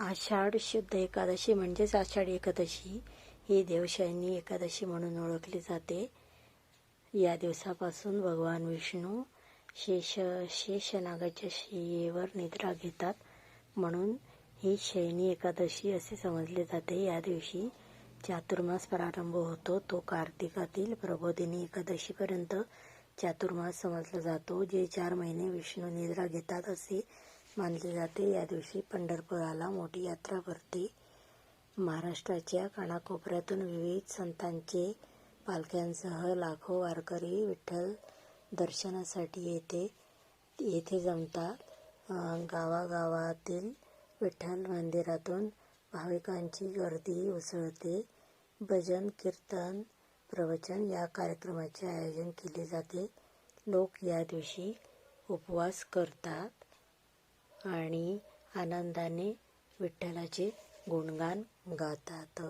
आषाढ शुद्ध एकादशी म्हणजेच आषाढी एकादशी ही देवशयनी एकादशी म्हणून ओळखली जाते. या दिवसापासून भगवान विष्णू शेष शेषनागाच्या शियेवर निद्रा घेतात. म्हणून ही शयनी एकादशी असे समजले जाते. या दिवशी चातुर्मास प्रारंभ होतो. तो कार्तिकातील प्रबोधिनी एकादशीपर्यंत चातुर्मास समजला जातो. जे चार महिने विष्णू निद्रा घेतात असे मानले जाते. या दिवशी पंढरपुराला मोठी यात्रा भरते. महाराष्ट्राच्या कानाकोपऱ्यातून विविध संतांचे पालख्यांसह लाखो वारकरी विठ्ठल दर्शनासाठी येथे येथे जमतात गावागावातील विठ्ठल मंदिरातून भाविकांची गर्दी उसळते. भजन कीर्तन प्रवचन या कार्यक्रमाचे आयोजन केले जाते. लोक या दिवशी उपवास करतात. आणि आनंदाने विठ्ठलाचे गुणगान गातात.